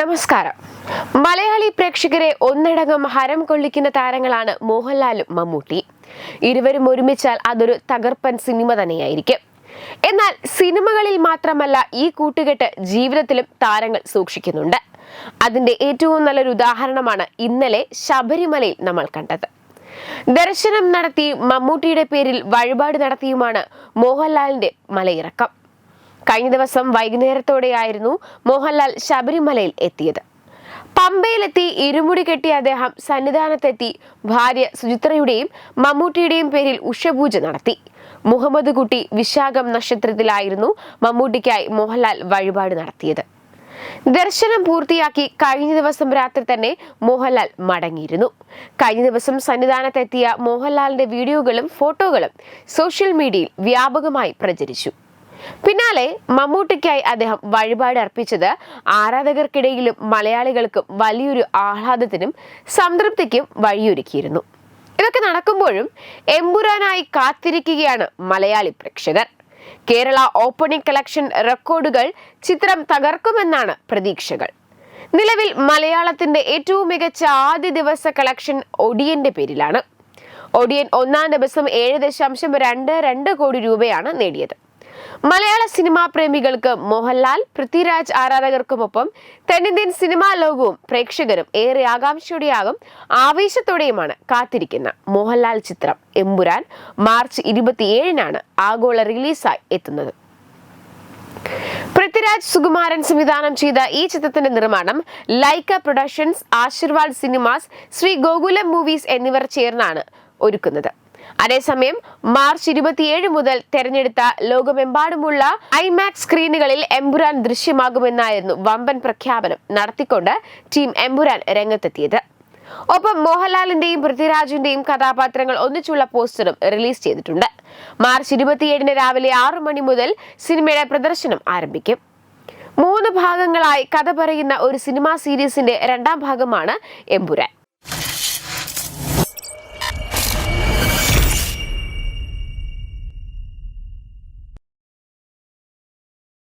നമസ്കാരം. മലയാളി പ്രേക്ഷകരെ ഒന്നടങ്കം ഹരം കൊള്ളിക്കുന്ന താരങ്ങളാണ് മോഹൻലാലും മമ്മൂട്ടി. ഇരുവരും ഒരുമിച്ചാൽ അതൊരു തകർപ്പൻ സിനിമ തന്നെയായിരിക്കും. എന്നാൽ സിനിമകളിൽ മാത്രമല്ല ഈ കൂട്ടുകെട്ട് ജീവിതത്തിലും താരങ്ങൾ സൂക്ഷിക്കുന്നുണ്ട്. അതിന്റെ ഏറ്റവും നല്ലൊരു ഉദാഹരണമാണ് ഇന്നലെ ശബരിമലയിൽ നമ്മൾ കണ്ടത്. ദർശനം നടത്തി മമ്മൂട്ടിയുടെ പേരിൽ വഴിപാട് നടത്തിയുമാണ് മോഹൻലാലിന്റെ മലയിറക്കം. കഴിഞ്ഞ ദിവസം വൈകുന്നേരത്തോടെയായിരുന്നു മോഹൻലാൽ ശബരിമലയിൽ എത്തിയത്. പമ്പയിലെത്തി ഇരുമുടി കെട്ടിയ അദ്ദേഹം സന്നിധാനത്തെത്തി ഭാര്യ സുചിത്രയുടെയും മമ്മൂട്ടിയുടെയും പേരിൽ ഉഷപൂജ നടത്തി. മുഹമ്മദ് കുട്ടി വിശാഖം നക്ഷത്രത്തിലായിരുന്നു മമ്മൂട്ടിക്കായി മോഹൻലാൽ വഴിപാട് നടത്തിയത്. ദർശനം പൂർത്തിയാക്കി കഴിഞ്ഞ ദിവസം രാത്രി തന്നെ മോഹൻലാൽ മടങ്ങിയിരുന്നു. കഴിഞ്ഞ ദിവസം സന്നിധാനത്തെത്തിയ മോഹൻലാലിന്റെ വീഡിയോകളും ഫോട്ടോകളും സോഷ്യൽ മീഡിയയിൽ വ്യാപകമായി പ്രചരിച്ചു. പിന്നാലെ മമ്മൂട്ടിക്കായി അദ്ദേഹം വഴിപാട് അർപ്പിച്ചത് ആരാധകർക്കിടയിലും മലയാളികൾക്കും വലിയൊരു ആഹ്ലാദത്തിനും സംതൃപ്തിക്കും വഴിയൊരുക്കിയിരുന്നു. ഇതൊക്കെ നടക്കുമ്പോഴും എമ്പുരാനായി കാത്തിരിക്കുകയാണ് മലയാളി പ്രേക്ഷകർ. കേരള ഓപ്പണിംഗ് കളക്ഷൻ റെക്കോർഡുകൾ ചിത്രം തകർക്കുമെന്നാണ് പ്രതീക്ഷകൾ. നിലവിൽ മലയാളത്തിന്റെ ഏറ്റവും മികച്ച ആദ്യ ദിവസ കളക്ഷൻ ഒടിയന്റെ പേരിലാണ്. ഒടിയൻ ഒന്നാം ദിവസം ഏഴ് ദശാംശം രണ്ട് രണ്ട് കോടി രൂപയാണ് നേടിയത്. മലയാള സിനിമാ പ്രേമികൾക്ക് മോഹൻലാൽ പൃഥ്വിരാജ് ആരാധകർക്കുമൊപ്പം തെന്നിന്ത്യൻ സിനിമാ ലോകവും പ്രേക്ഷകരും ഏറെ ആകാംക്ഷയോടെയാകും ആവേശത്തോടെയുമാണ് കാത്തിരിക്കുന്ന മോഹൻലാൽ ചിത്രം എമ്പുരാൻ മാർച്ച് ഇരുപത്തിയേഴിനാണ് ആഗോള റിലീസായി എത്തുന്നത്. പൃഥ്വിരാജ് സുകുമാരൻ സംവിധാനം ചെയ്ത ഈ ചിത്രത്തിന്റെ നിർമ്മാണം Lyca productions Aashirvad cinemas Shri Gokulam movies എന്നിവർ ചേർന്നാണ് ഒരുക്കുന്നത്. അതേസമയം മാർച്ച് ഇരുപത്തിയേഴ് മുതൽ തെരഞ്ഞെടുത്ത ലോകമെമ്പാടുമുള്ള ഐമാക്സ് സ്ക്രീനുകളിൽ എംപുരാൻ ദൃശ്യമാകുമെന്നായിരുന്നു വമ്പൻ പ്രഖ്യാപനം നടത്തിക്കൊണ്ട് ടീം എംപുരാൻ രംഗത്തെത്തിയത്. ഒപ്പം മോഹൻലാലിന്റെയും പൃഥ്വിരാജിന്റെയും കഥാപാത്രങ്ങൾ ഒന്നിച്ചുള്ള പോസ്റ്ററും റിലീസ് ചെയ്തിട്ടുണ്ട്. മാർച്ച് ഇരുപത്തിയേഴിന് രാവിലെ ആറു മണി മുതൽ സിനിമയുടെ പ്രദർശനം ആരംഭിക്കും. മൂന്ന് ഭാഗങ്ങളായി കഥ പറയുന്ന ഒരു സിനിമാ സീരീസിന്റെ രണ്ടാം ഭാഗമാണ് എമ്പുരാൻ